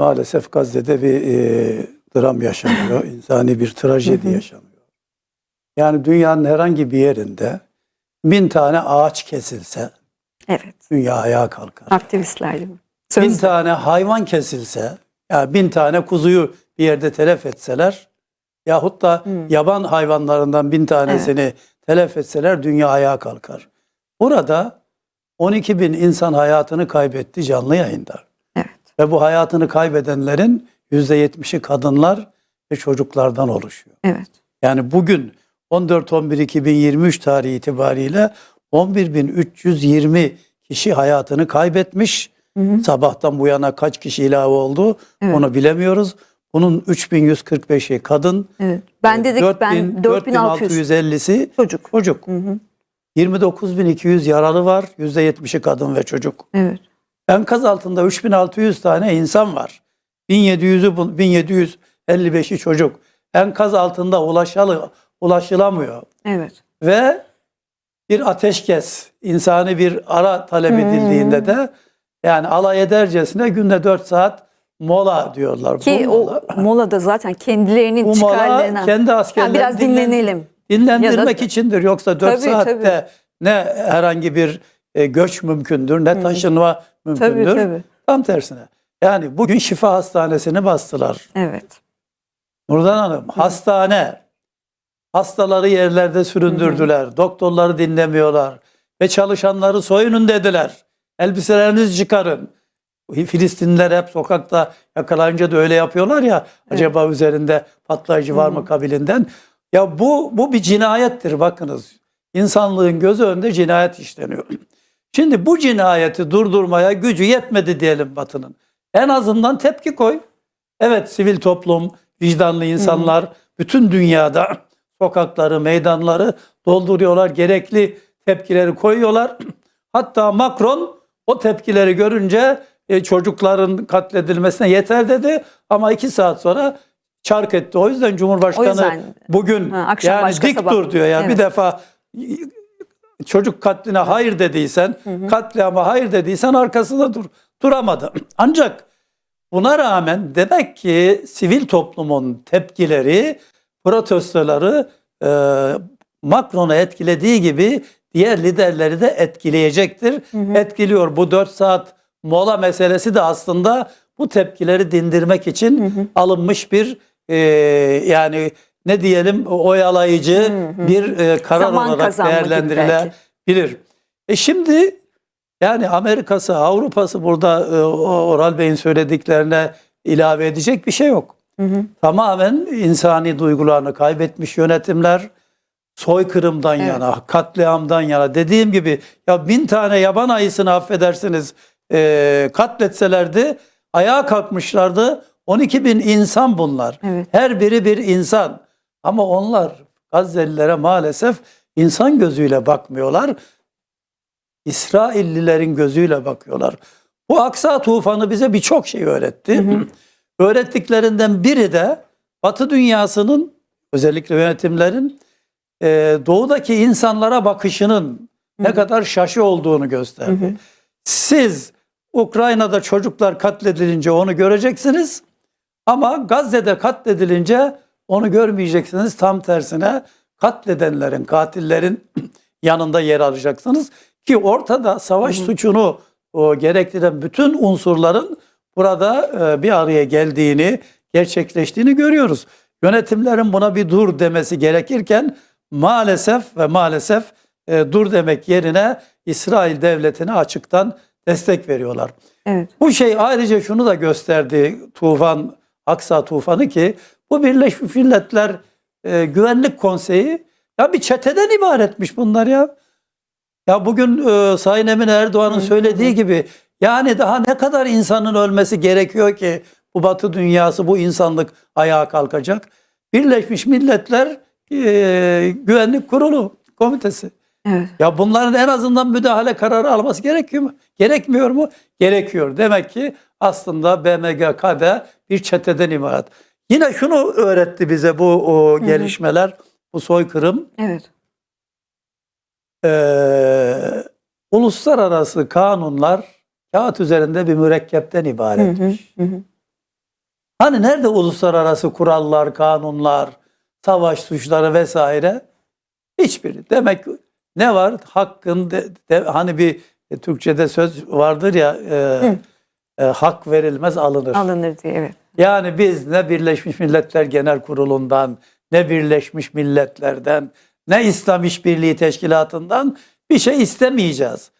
maalesef Gazze'de bir e, dram yaşanıyor. insani bir trajedi yaşanıyor. Yani dünyanın herhangi bir yerinde bin tane ağaç kesilse Evet. dünya ayağa kalkar. Aktivistler gibi. Bin Söz. tane hayvan kesilse, ya bin tane kuzuyu bir yerde telef etseler, yahut da yaban hayvanlarından bin tanesini telef etseler dünya ayağa kalkar. Burada 12 bin insan hayatını kaybetti canlı yayında. Ve bu hayatını kaybedenlerin %70'i kadınlar ve çocuklardan oluşuyor. Evet. Yani bugün 14-11-2023 tarihi itibariyle 11.320 kişi hayatını kaybetmiş. Sabahtan bu yana kaç kişi ilave oldu Evet. onu bilemiyoruz. Bunun 3145'i kadın, Evet. Ben dedik 4000 ben 4600 4650'si çocuk. çocuk. 29200 yaralı var. %70'i kadın ve çocuk. Evet. Enkaz altında 3600 tane insan var. 1700'ü bu- 1755'i çocuk. Enkaz altında ulaşalı, ulaşılamıyor. Evet. Ve bir ateşkes, insani bir ara talep edildiğinde de yani alay edercesine günde 4 saat mola diyorlar. Ki Bu o mola- molada zaten kendilerinin bu mola kendi askerlerini biraz dinlenelim. dinlendirmek da- içindir. Yoksa 4 Tabii, saatte tabii. ne herhangi bir e, göç mümkündür, ne taşınma Tabii mümkündür. tabii. Tam tersine. Yani bugün şifa hastanesini bastılar. Evet. Nurdan Hanım hastane. Hastaları yerlerde süründürdüler. Doktorları dinlemiyorlar. Ve çalışanları soyunun dediler. Elbiselerinizi çıkarın. Filistinliler hep sokakta yakalayınca da öyle yapıyorlar ya. Acaba üzerinde patlayıcı var mı kabilinden? Ya bu bu bir cinayettir bakınız. İnsanlığın gözü önünde cinayet işleniyor. Şimdi bu cinayeti durdurmaya gücü yetmedi diyelim Batı'nın. En azından tepki koy. Evet sivil toplum, vicdanlı insanlar bütün dünyada sokakları, meydanları dolduruyorlar. Gerekli tepkileri koyuyorlar. Hatta Macron o tepkileri görünce e, çocukların katledilmesine yeter dedi ama iki saat sonra çark etti. O yüzden Cumhurbaşkanı O yüzden- bugün Ha, akşam yani dik sabah. dur diyor ya bir Evet. defa çocuk katline hayır dediysen, katliama hayır dediysen arkasında dur. Duramadı. Ancak buna rağmen demek ki sivil toplumun tepkileri, protestoları e, Macron'u etkilediği gibi diğer liderleri de etkileyecektir. Etkiliyor. Bu 4 saat mola meselesi de aslında bu tepkileri dindirmek için alınmış bir e, yani ne diyelim oyalayıcı bir e, karar Zaman olarak değerlendirilebilir. E şimdi yani Amerika'sı, Avrupa'sı burada e, Oral Bey'in söylediklerine ilave edecek bir şey yok. Tamamen insani duygularını kaybetmiş yönetimler, soykırımdan Evet. yana, katliamdan yana. Dediğim gibi ya bin tane yaban ayısını affedersiniz e, katletselerdi ayağa kalkmışlardı. 12 bin insan bunlar. Evet. Her biri bir insan. Ama onlar Gazze'lilere maalesef insan gözüyle bakmıyorlar. İsraillilerin gözüyle bakıyorlar. Bu Aksa tufanı bize birçok şey öğretti. Öğrettiklerinden biri de Batı dünyasının özellikle yönetimlerin e, doğudaki insanlara bakışının ne kadar şaşı olduğunu gösterdi. Siz Ukrayna'da çocuklar katledilince onu göreceksiniz ama Gazze'de katledilince onu görmeyeceksiniz. Tam tersine katledenlerin, katillerin yanında yer alacaksınız. Ki ortada savaş suçunu o, gerektiren bütün unsurların burada e, bir araya geldiğini, gerçekleştiğini görüyoruz. Yönetimlerin buna bir dur demesi gerekirken maalesef ve maalesef e, dur demek yerine İsrail devletine açıktan destek veriyorlar. Evet. Bu şey ayrıca şunu da gösterdi tufan, Aksa tufanı ki bu Birleşmiş Milletler e, Güvenlik Konseyi ya bir çeteden ibaretmiş bunlar ya. Ya bugün e, Sayın Emin Erdoğan'ın söylediği gibi yani daha ne kadar insanın ölmesi gerekiyor ki bu Batı dünyası, bu insanlık ayağa kalkacak. Birleşmiş Milletler e, Güvenlik Kurulu Komitesi. Evet. Ya bunların en azından müdahale kararı alması gerekiyor mu? Gerekmiyor mu? Gerekiyor. Demek ki aslında BMGK'da bir çeteden ibaret. Yine şunu öğretti bize bu o gelişmeler, bu soykırım. Evet. Ee, uluslararası kanunlar kağıt üzerinde bir mürekkepten Hı hı, ibaretmiş. hı hı. Hani nerede uluslararası kurallar, kanunlar, savaş suçları vesaire? Hiçbiri. Demek ne var? Hakkın de, de- hani bir e, Türkçe'de söz vardır ya e, e, hak verilmez alınır. Alınır diye evet. Yani biz ne Birleşmiş Milletler Genel Kurulu'ndan, ne Birleşmiş Milletler'den, ne İslam İşbirliği Teşkilatı'ndan bir şey istemeyeceğiz.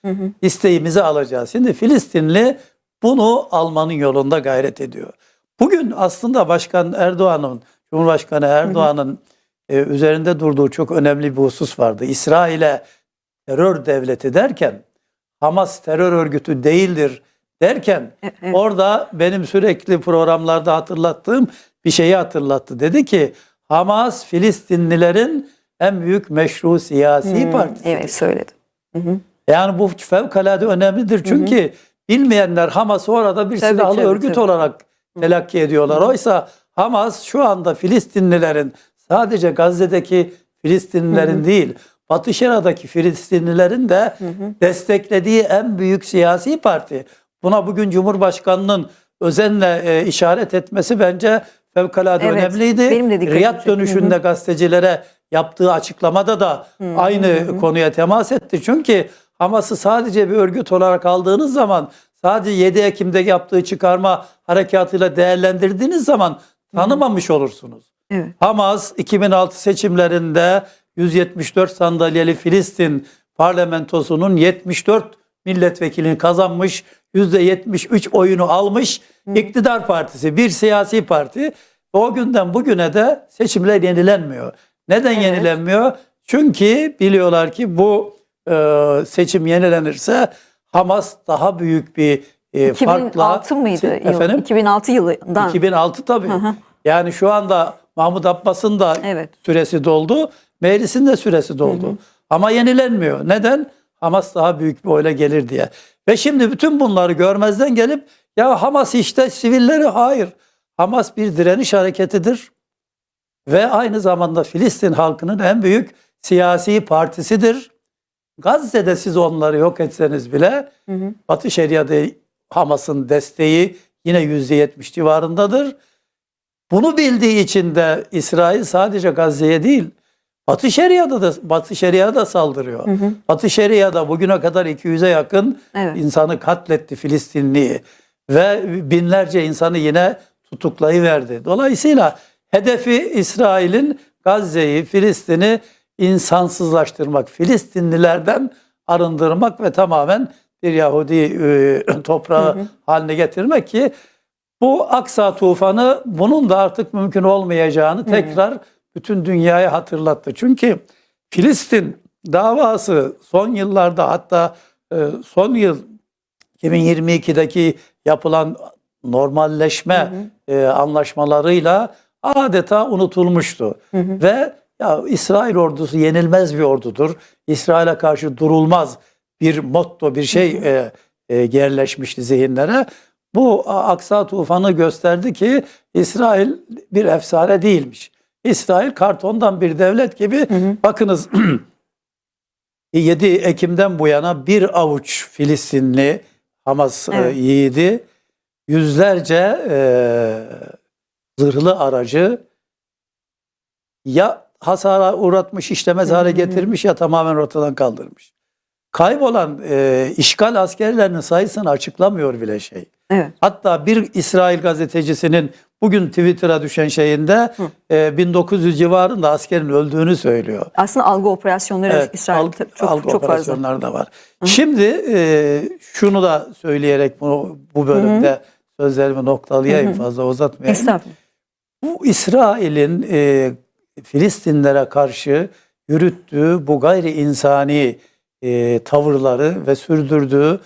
İsteğimizi alacağız. Şimdi Filistinli bunu almanın yolunda gayret ediyor. Bugün aslında Başkan Erdoğan'ın, Cumhurbaşkanı Erdoğan'ın e, üzerinde durduğu çok önemli bir husus vardı. İsrail'e terör devleti derken Hamas terör örgütü değildir derken E- evet. orada benim sürekli programlarda hatırlattığım bir şeyi hatırlattı. Dedi ki Hamas Filistinlilerin en büyük meşru siyasi Hmm, partisi. Evet söyledim. Yani bu fevkalade önemlidir. Çünkü bilmeyenler Hamas'ı orada bir Tabii, silahlı tabii, örgüt tabii. olarak telakki ediyorlar. Oysa Hamas şu anda Filistinlilerin sadece Gazze'deki Filistinlilerin değil Batı Şeria'daki Filistinlilerin de desteklediği en büyük siyasi parti. Buna bugün Cumhurbaşkanı'nın özenle e, işaret etmesi bence fevkalade Evet, önemliydi. benim de Riyad dönüşünde gazetecilere yaptığı açıklamada da aynı konuya temas etti. Çünkü Hamas'ı sadece bir örgüt olarak aldığınız zaman sadece 7 Ekim'de yaptığı çıkarma harekatıyla değerlendirdiğiniz zaman tanımamış olursunuz. Evet. Hamas 2006 seçimlerinde 174 sandalyeli Filistin parlamentosunun 74 milletvekilini kazanmış, %73 oyunu almış iktidar partisi, bir siyasi parti. O günden bugüne de seçimler yenilenmiyor. Neden Evet. yenilenmiyor? Çünkü biliyorlar ki bu e, seçim yenilenirse Hamas daha büyük bir e, farkla 2006 mıydı? Efendim? 2006 yılından. 2006 tabii. hı. Yani şu anda Mahmut Abbas'ın da Evet. süresi doldu. Meclisin de süresi doldu. Ama yenilenmiyor. Neden? Hamas daha büyük bir oyla gelir diye. Ve şimdi bütün bunları görmezden gelip ya Hamas işte sivilleri hayır. Hamas bir direniş hareketidir. Ve aynı zamanda Filistin halkının en büyük siyasi partisidir. Gazze'de siz onları yok etseniz bile Batı Şeria'da Hamas'ın desteği yine %70 civarındadır. Bunu bildiği için de İsrail sadece Gazze'ye değil, Batı Şeria'da da Batı Şeria'da da saldırıyor. Batı Şeria'da bugüne kadar 200'e yakın Evet. insanı katletti Filistinliyi ve binlerce insanı yine tutuklayıverdi. Dolayısıyla hedefi İsrail'in Gazze'yi, Filistin'i insansızlaştırmak, Filistinlilerden arındırmak ve tamamen bir Yahudi e, toprağı haline getirmek ki bu Aksa tufanı bunun da artık mümkün olmayacağını tekrar bütün dünyaya hatırlattı. Çünkü Filistin davası son yıllarda hatta e, son yıl 2022'deki yapılan normalleşme e, anlaşmalarıyla adeta unutulmuştu. Ve ya İsrail ordusu yenilmez bir ordudur. İsrail'e karşı durulmaz bir motto, bir şey e, e, yerleşmişti zihinlere. Bu Aksa tufanı gösterdi ki İsrail bir efsane değilmiş. İsrail kartondan bir devlet gibi bakınız 7 Ekim'den bu yana bir avuç Filistinli Hamas e, Evet. yiğidi yüzlerce e, zırhlı aracı ya hasara uğratmış, işlemez hale getirmiş ya tamamen ortadan kaldırmış. Kaybolan e, işgal askerlerinin sayısını açıklamıyor bile şey. Evet. Hatta bir İsrail gazetecisinin bugün Twitter'a düşen şeyinde e, 1900 civarında askerin öldüğünü söylüyor. Aslında algı operasyonları Evet, İsrail algı- çok, algı çok fazla. operasyonları da var. Şimdi e, şunu da söyleyerek bunu bu bölümde sözlerimi noktalayayım fazla uzatmayayım. Estağfurullah. Bu İsrail'in e, Filistinlere karşı yürüttüğü bu gayri insani e, tavırları ve sürdürdüğü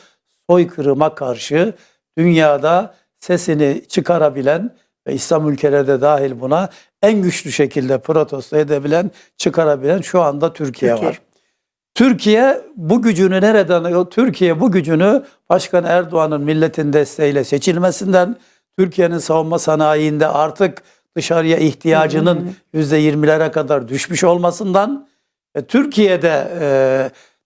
soykırıma karşı dünyada sesini çıkarabilen ve İslam ülkeleri de dahil buna en güçlü şekilde protesto edebilen, çıkarabilen şu anda Türkiye, Türkiye. var. Türkiye bu gücünü nereden? Türkiye bu gücünü Başkan Erdoğan'ın milletin desteğiyle seçilmesinden, Türkiye'nin savunma sanayinde artık dışarıya ihtiyacının yüzde 20'lere kadar düşmüş olmasından ve Türkiye'de e,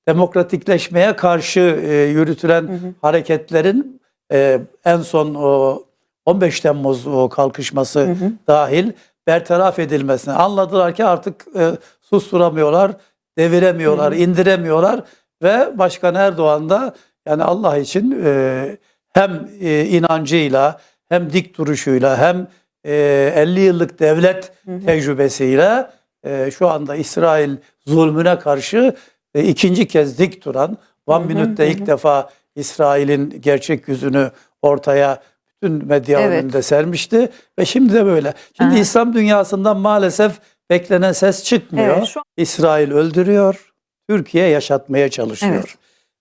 demokratikleşmeye karşı e, yürütülen hareketlerin e, en son o 15 Temmuz o kalkışması dahil bertaraf edilmesini anladılar ki artık e, susturamıyorlar, deviremiyorlar, indiremiyorlar ve Başkan Erdoğan da yani Allah için e, hem e, inancıyla hem dik duruşuyla hem e, 50 yıllık devlet tecrübesiyle e, şu anda İsrail zulmüne karşı e, ikinci kez dik duran One Minute'de ilk defa İsrail'in gerçek yüzünü ortaya bütün medya Evet. önünde sermişti ve şimdi de böyle. Şimdi Aha. İslam dünyasından maalesef beklenen ses çıkmıyor. Evet, şu- İsrail öldürüyor, Türkiye yaşatmaya çalışıyor. Evet.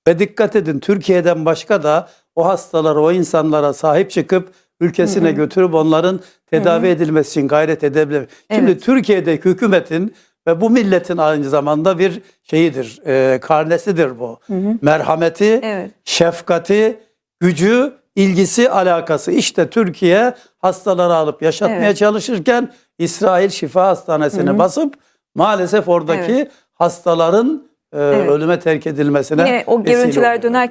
Ve dikkat edin Türkiye'den başka da o hastalara, o insanlara sahip çıkıp ülkesine götürüp onların tedavi edilmesi için gayret edebilir. Şimdi Evet. Türkiye'deki hükümetin ve bu milletin aynı zamanda bir şeyidir, e, karnesidir bu. Merhameti, Evet. şefkati, gücü, ilgisi, alakası. İşte Türkiye hastaları alıp yaşatmaya Evet. çalışırken İsrail Şifa Hastanesi'ni basıp maalesef oradaki Evet. hastaların e, Evet. ölüme terk edilmesine Yine o görüntüler oluyor. döner